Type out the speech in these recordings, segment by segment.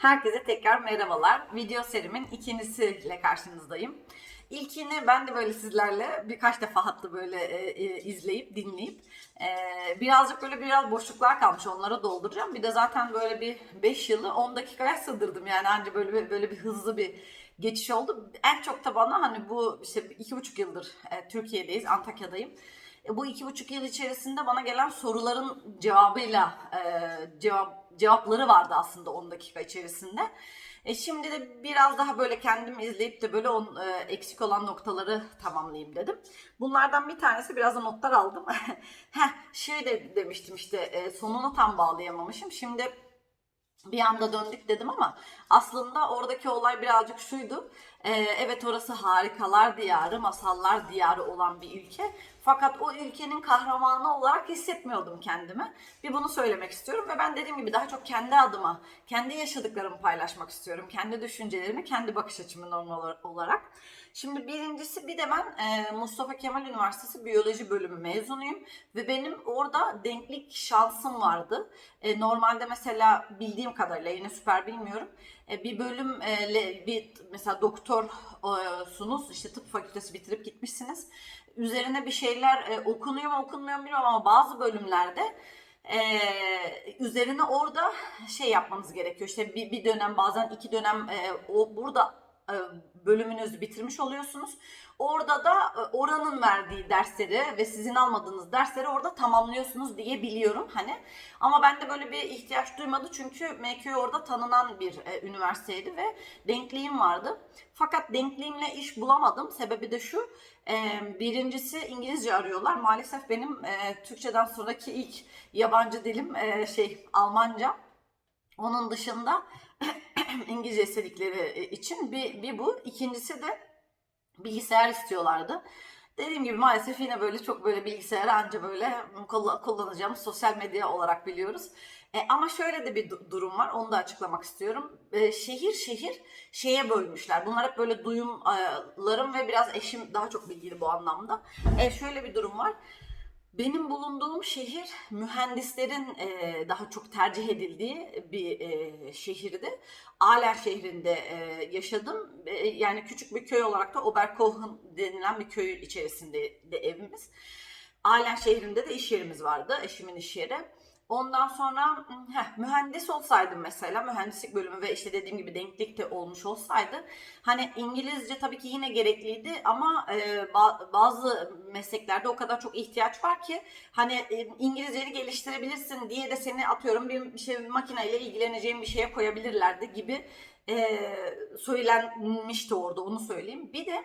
Herkese tekrar merhabalar. Video serimin ikincisiyle karşınızdayım. İlkini ben de böyle sizlerle birkaç defa hatta böyle e, e, izleyip dinleyip e, birazcık böyle biraz boşluklar kalmış onlara dolduracağım. Bir de zaten böyle bir 5 yılı 10 dakikaya sığdırdım yani anca böyle bir- böyle bir hızlı bir geçiş oldu. En çok da bana hani bu işte iki buçuk yıldır e, Türkiye'deyiz, Antakya'dayım. E, bu iki buçuk yıl içerisinde bana gelen soruların cevabıyla e, cevap cevapları vardı aslında 10 dakika içerisinde. E şimdi de biraz daha böyle kendim izleyip de böyle on, e, eksik olan noktaları tamamlayayım dedim. Bunlardan bir tanesi biraz da notlar aldım. Heh, şey de demiştim işte e, sonunu tam bağlayamamışım. Şimdi bir anda döndük dedim ama aslında oradaki olay birazcık şuydu. Ee, evet orası harikalar diyarı, masallar diyarı olan bir ülke. Fakat o ülkenin kahramanı olarak hissetmiyordum kendimi. Bir bunu söylemek istiyorum ve ben dediğim gibi daha çok kendi adıma, kendi yaşadıklarımı paylaşmak istiyorum. Kendi düşüncelerimi, kendi bakış açımı normal olarak. Şimdi birincisi bir de ben e, Mustafa Kemal Üniversitesi Biyoloji Bölümü mezunuyum ve benim orada denklik şansım vardı. E, normalde mesela bildiğim kadarıyla yine süper bilmiyorum. E, bir bölüm e, bir mesela doktorsunuz işte tıp fakültesi bitirip gitmişsiniz. Üzerine bir şeyler e, okunuyor mu okunmuyor mu bilmiyorum ama bazı bölümlerde e, üzerine orada şey yapmanız gerekiyor. İşte bir, bir dönem bazen iki dönem e, o burada e, bölümünüzü bitirmiş oluyorsunuz. Orada da e, oranın verdiği dersleri ve sizin almadığınız dersleri orada tamamlıyorsunuz diye biliyorum hani. Ama ben de böyle bir ihtiyaç duymadı çünkü MQ orada tanınan bir e, üniversiteydi ve denkliğim vardı. Fakat denkliğimle iş bulamadım. Sebebi de şu. e, birincisi İngilizce arıyorlar. Maalesef benim e, Türkçeden sonraki ilk yabancı dilim e, şey Almanca. Onun dışında İngilizce istedikleri için bir, bir bu. İkincisi de bilgisayar istiyorlardı. Dediğim gibi maalesef yine böyle çok böyle bilgisayarı anca böyle kull- kullanacağımız sosyal medya olarak biliyoruz. E, ama şöyle de bir du- durum var. Onu da açıklamak istiyorum. E, şehir şehir şeye bölmüşler. Bunlar hep böyle duyumlarım ve biraz eşim daha çok bilgili bu anlamda. E, şöyle bir durum var. Benim bulunduğum şehir mühendislerin e, daha çok tercih edildiği bir e, şehirdi. Aler şehrinde e, yaşadım. E, yani küçük bir köy olarak da Oberkochen denilen bir köyün içerisinde de evimiz. Aler şehrinde de iş yerimiz vardı. Eşimin iş yeri. Ondan sonra heh, mühendis olsaydım mesela mühendislik bölümü ve işte dediğim gibi denklik de olmuş olsaydı hani İngilizce tabii ki yine gerekliydi ama e, ba- bazı mesleklerde o kadar çok ihtiyaç var ki hani e, İngilizceni geliştirebilirsin diye de seni atıyorum bir, şey makineyle ilgileneceğin bir şeye koyabilirlerdi gibi e, söylenmişti orada onu söyleyeyim. Bir de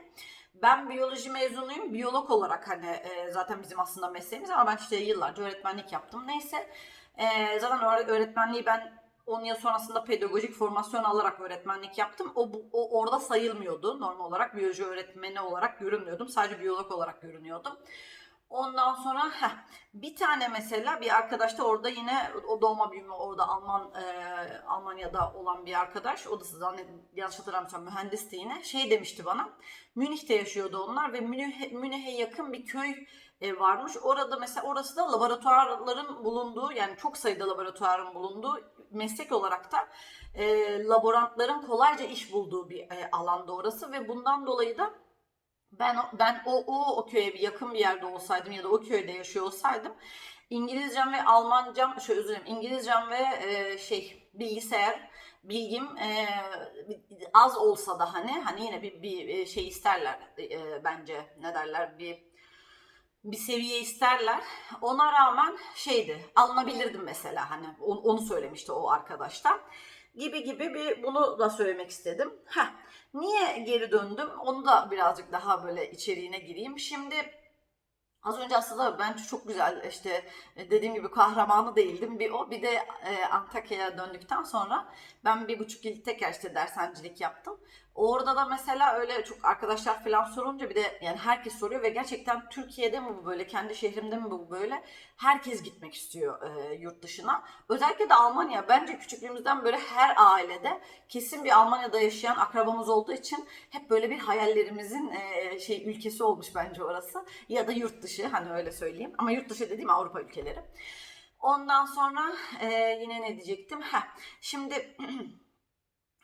ben biyoloji mezunuyum. Biyolog olarak hani e, zaten bizim aslında mesleğimiz ama ben işte yıllarca öğretmenlik yaptım. Neyse e, zaten öğre- öğretmenliği ben 10 yıl sonrasında pedagojik formasyon alarak öğretmenlik yaptım. O, o orada sayılmıyordu. Normal olarak biyoloji öğretmeni olarak görünmüyordum. Sadece biyolog olarak görünüyordum. Ondan sonra heh, bir tane mesela bir arkadaş da orada yine o doğma büyüme orada Alman e, Almanya'da olan bir arkadaş. O da zannet yanlış hatırlamıyorsam mühendisti yine. Şey demişti bana. Münih'te yaşıyordu onlar ve Münih, Münih'e yakın bir köy e, varmış. Orada mesela orası da laboratuvarların bulunduğu yani çok sayıda laboratuvarın bulunduğu meslek olarak da e, laborantların kolayca iş bulduğu bir e, alanda orası ve bundan dolayı da ben ben o o o köye yakın bir yerde olsaydım ya da o köyde yaşıyor olsaydım İngilizcem ve Almancam şöyle özür dilerim İngilizcem ve e, şey bilgisayar bilgim e, az olsa da hani hani yine bir bir şey isterler e, bence ne derler bir bir seviye isterler. Ona rağmen şeydi alınabilirdim mesela hani onu söylemişti o arkadaştan gibi gibi bir bunu da söylemek istedim. Heh. Niye geri döndüm? Onu da birazcık daha böyle içeriğine gireyim. Şimdi az önce aslında bence çok güzel işte e, dediğim gibi kahramanı değildim. Bir o bir de e, Antakya'ya döndükten sonra ben bir buçuk yıl tekrar işte dershancilik yaptım. Orada da mesela öyle çok arkadaşlar falan sorunca bir de yani herkes soruyor ve gerçekten Türkiye'de mi bu böyle, kendi şehrimde mi bu böyle? Herkes gitmek istiyor e, yurt dışına. Özellikle de Almanya. Bence küçüklüğümüzden böyle her ailede kesin bir Almanya'da yaşayan akrabamız olduğu için hep böyle bir hayallerimizin e, şey ülkesi olmuş bence orası. Ya da yurt dışı hani öyle söyleyeyim. Ama yurt dışı dediğim Avrupa ülkeleri. Ondan sonra e, yine ne diyecektim? Heh, şimdi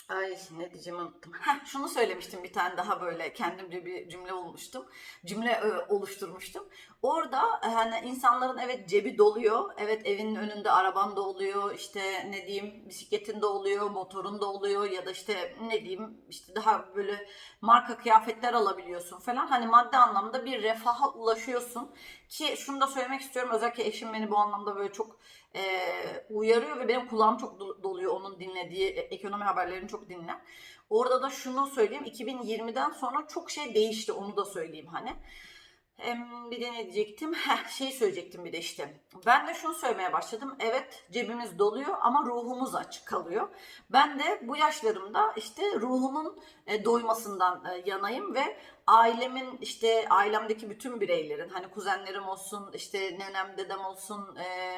Ay ne diyeceğimi unuttum. Heh, şunu söylemiştim bir tane daha böyle kendimce bir cümle olmuştum. Cümle e, oluşturmuştum. Orada e, hani insanların evet cebi doluyor. Evet evinin önünde araban da oluyor. işte ne diyeyim bisikletin de oluyor, motorun da oluyor ya da işte ne diyeyim işte daha böyle marka kıyafetler alabiliyorsun falan. Hani maddi anlamda bir refaha ulaşıyorsun. Ki şunu da söylemek istiyorum. Özellikle eşim beni bu anlamda böyle çok e, uyarıyor ve benim kulağım çok dol- doluyor onun dinlediği e, ekonomi haberlerini çok dinler. Orada da şunu söyleyeyim 2020'den sonra çok şey değişti onu da söyleyeyim hani. Bir de ne diyecektim? Heh, şey söyleyecektim bir de işte. Ben de şunu söylemeye başladım. Evet cebimiz doluyor ama ruhumuz açık kalıyor. Ben de bu yaşlarımda işte ruhumun e, doymasından e, yanayım ve ailemin işte ailemdeki bütün bireylerin hani kuzenlerim olsun işte nenem dedem olsun e,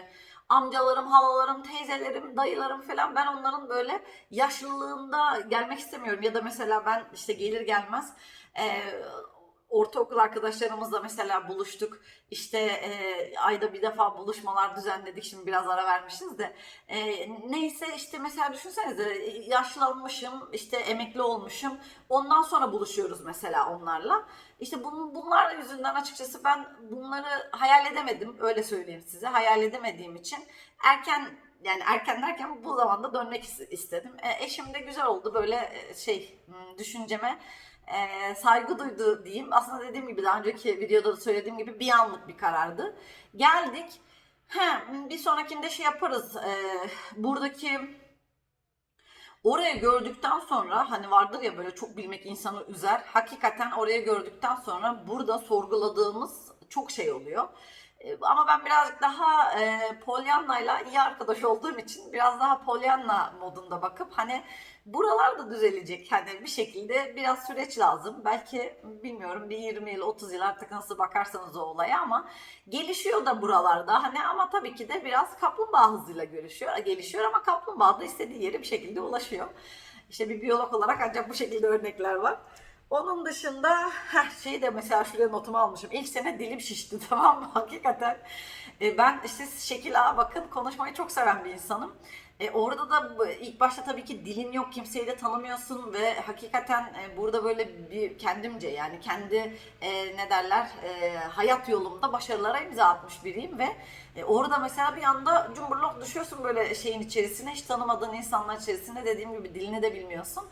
amcalarım, halalarım, teyzelerim, dayılarım falan ben onların böyle yaşlılığında gelmek istemiyorum. Ya da mesela ben işte gelir gelmez e, ortaokul arkadaşlarımızla mesela buluştuk. İşte e, ayda bir defa buluşmalar düzenledik. Şimdi biraz ara vermişiz de. E, neyse işte mesela düşünsenize yaşlanmışım, işte emekli olmuşum. Ondan sonra buluşuyoruz mesela onlarla. İşte bunun, bunlar yüzünden açıkçası ben bunları hayal edemedim. Öyle söyleyeyim size. Hayal edemediğim için erken yani erken derken bu zamanda dönmek is- istedim. E, eşim de güzel oldu böyle e, şey hmm, düşünceme e, saygı duydu diyeyim. Aslında dediğim gibi daha önceki videoda da söylediğim gibi bir anlık bir karardı. Geldik. He, bir sonrakinde şey yaparız. E, buradaki orayı gördükten sonra hani vardır ya böyle çok bilmek insanı üzer. Hakikaten orayı gördükten sonra burada sorguladığımız çok şey oluyor. E, Ama ben birazcık daha e, Pollyanna'yla iyi arkadaş olduğum için biraz daha Pollyanna modunda bakıp hani buralar da düzelecek. Hani bir şekilde biraz süreç lazım. Belki bilmiyorum bir 20 yıl 30 yıl artık nasıl bakarsanız o olaya ama gelişiyor da buralarda. Hani ama tabii ki de biraz kaplumbağa hızıyla gelişiyor. Gelişiyor ama kaplumbağa da istediği yere bir şekilde ulaşıyor. İşte bir biyolog olarak ancak bu şekilde örnekler var. Onun dışında heh, şey de mesela şuraya notumu almışım. İlk sene dilim şişti tamam mı? Hakikaten e, ben işte şekil A bakın konuşmayı çok seven bir insanım. E, orada da ilk başta tabii ki dilin yok, kimseyi de tanımıyorsun ve hakikaten e, burada böyle bir kendimce yani kendi e, ne derler e, hayat yolumda başarılara imza atmış biriyim ve e, orada mesela bir anda cumburlop düşüyorsun böyle şeyin içerisine, hiç tanımadığın insanlar içerisine dediğim gibi dilini de bilmiyorsun.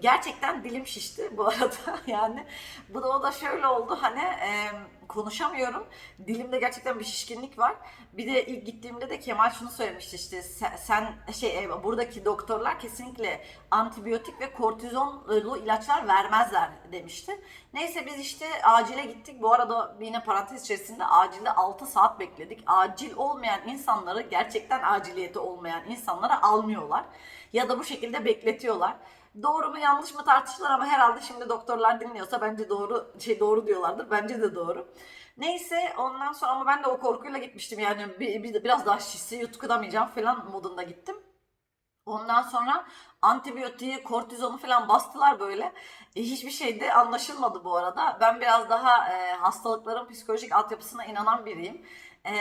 Gerçekten dilim şişti bu arada yani. Bu da o da şöyle oldu hani e, konuşamıyorum. Dilimde gerçekten bir şişkinlik var. Bir de ilk gittiğimde de Kemal şunu söylemişti işte sen, sen şey buradaki doktorlar kesinlikle antibiyotik ve kortizonlu ilaçlar vermezler demişti. Neyse biz işte acile gittik. Bu arada yine parantez içerisinde acilde 6 saat bekledik. Acil olmayan insanları gerçekten aciliyeti olmayan insanlara almıyorlar. Ya da bu şekilde bekletiyorlar. Doğru mu yanlış mı tartışılır ama herhalde şimdi doktorlar dinliyorsa bence doğru şey doğru diyorlardır. Bence de doğru. Neyse ondan sonra ama ben de o korkuyla gitmiştim yani bir, bir- biraz daha şişsi yutkunamayacağım falan modunda gittim. Ondan sonra antibiyotiği, kortizonu falan bastılar böyle. E, hiçbir şey de anlaşılmadı bu arada. Ben biraz daha e, hastalıkların psikolojik altyapısına inanan biriyim. E,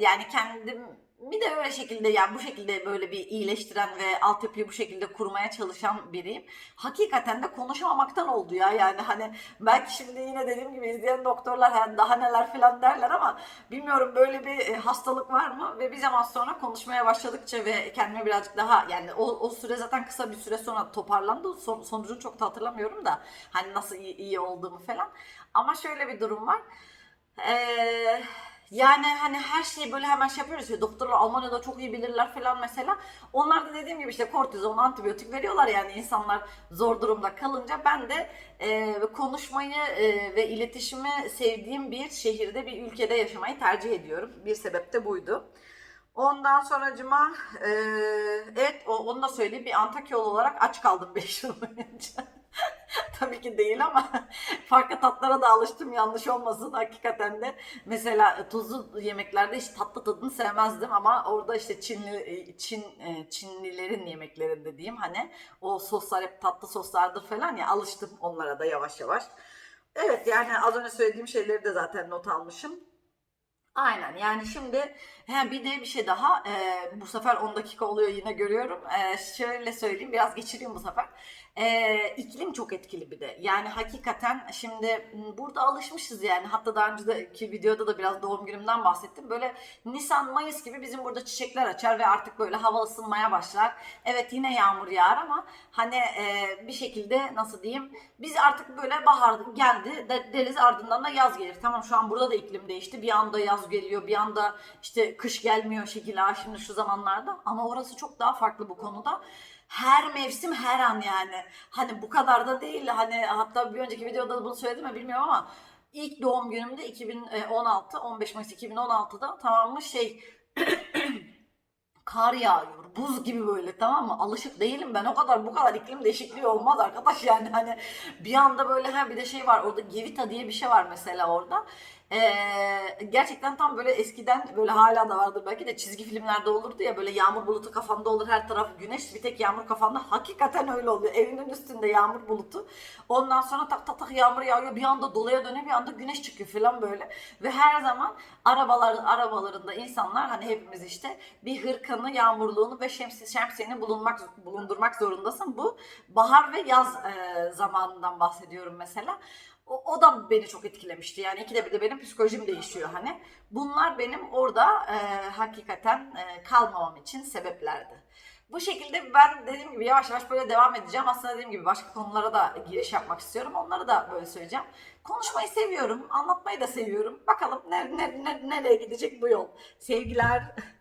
yani kendim bir de öyle şekilde yani bu şekilde böyle bir iyileştiren ve altyapıyı bu şekilde kurmaya çalışan biriyim. Hakikaten de konuşamamaktan oldu ya yani hani belki şimdi yine dediğim gibi izleyen doktorlar hani daha neler falan derler ama bilmiyorum böyle bir e, hastalık var mı ve bir zaman sonra konuşmaya başladıkça ve kendime birazcık daha yani o, o süre zaten kısa bir süre sonra toparlandı. Son, sonucunu çok da hatırlamıyorum da hani nasıl iyi, iyi olduğumu falan. Ama şöyle bir durum var. Eee yani hani her şeyi böyle hemen şey yapıyoruz ya doktorlar Almanya'da çok iyi bilirler falan mesela. Onlar da dediğim gibi işte kortizon, antibiyotik veriyorlar yani insanlar zor durumda kalınca. Ben de e, konuşmayı e, ve iletişimi sevdiğim bir şehirde, bir ülkede yaşamayı tercih ediyorum. Bir sebep de buydu. Ondan sonracıma e, evet onu da söyleyeyim bir Antakyalı olarak aç kaldım 5 yıl boyunca. Tabii ki değil ama farklı tatlara da alıştım yanlış olmasın hakikaten de. Mesela tuzlu yemeklerde hiç tatlı tadını sevmezdim ama orada işte Çinli Çin e, Çinlilerin yemeklerinde diyeyim hani o soslar hep tatlı soslardır falan ya alıştım onlara da yavaş yavaş. Evet yani az önce söylediğim şeyleri de zaten not almışım. Aynen yani şimdi he, bir de bir şey daha e, bu sefer 10 dakika oluyor yine görüyorum. E, şöyle söyleyeyim biraz geçireyim bu sefer. E, iklim çok etkili bir de. Yani hakikaten şimdi m, burada alışmışız yani. Hatta daha önceki videoda da biraz doğum günümden bahsettim. Böyle Nisan, Mayıs gibi bizim burada çiçekler açar ve artık böyle hava ısınmaya başlar. Evet yine yağmur yağar ama hani e, bir şekilde nasıl diyeyim biz artık böyle bahar geldi de- deriz ardından da yaz gelir. Tamam şu an burada da iklim değişti. Bir anda yaz geliyor, bir anda işte kış gelmiyor şekilde ha şimdi şu zamanlarda. Ama orası çok daha farklı bu konuda. Her mevsim her an yani. Hani bu kadar da değil. Hani hatta bir önceki videoda da bunu söyledim mi bilmiyorum ama ilk doğum günümde 2016, 15 Mayıs 2016'da tamam mı şey kar yağıyor. Buz gibi böyle tamam mı? Alışık değilim ben. O kadar bu kadar iklim değişikliği olmaz arkadaş yani. Hani bir anda böyle ha bir de şey var orada Gevita diye bir şey var mesela orada. Ee, gerçekten tam böyle eskiden böyle hala da vardır. Belki de çizgi filmlerde olurdu ya böyle yağmur bulutu kafanda olur her taraf güneş bir tek yağmur kafanda. Hakikaten öyle oluyor. Evinin üstünde yağmur bulutu. Ondan sonra tak tak tak yağmur yağıyor. Bir anda dolaya dönüyor bir anda güneş çıkıyor falan böyle. Ve her zaman arabalar arabalarında insanlar hani hepimiz işte bir hırkanı yağmurluğunu ve şemsi şemsiyeni bulunmak bulundurmak zorundasın. Bu bahar ve yaz e, zamanından bahsediyorum mesela o, o da beni çok etkilemişti. Yani ikide bir de benim psikolojim değişiyor hani. Bunlar benim orada e, hakikaten e, kalmamam için sebeplerdi. Bu şekilde ben dediğim gibi yavaş yavaş böyle devam edeceğim. Aslında dediğim gibi başka konulara da giriş yapmak istiyorum. Onları da böyle söyleyeceğim. Konuşmayı seviyorum, anlatmayı da seviyorum. Bakalım ne, ne, ne- nereye gidecek bu yol. Sevgiler.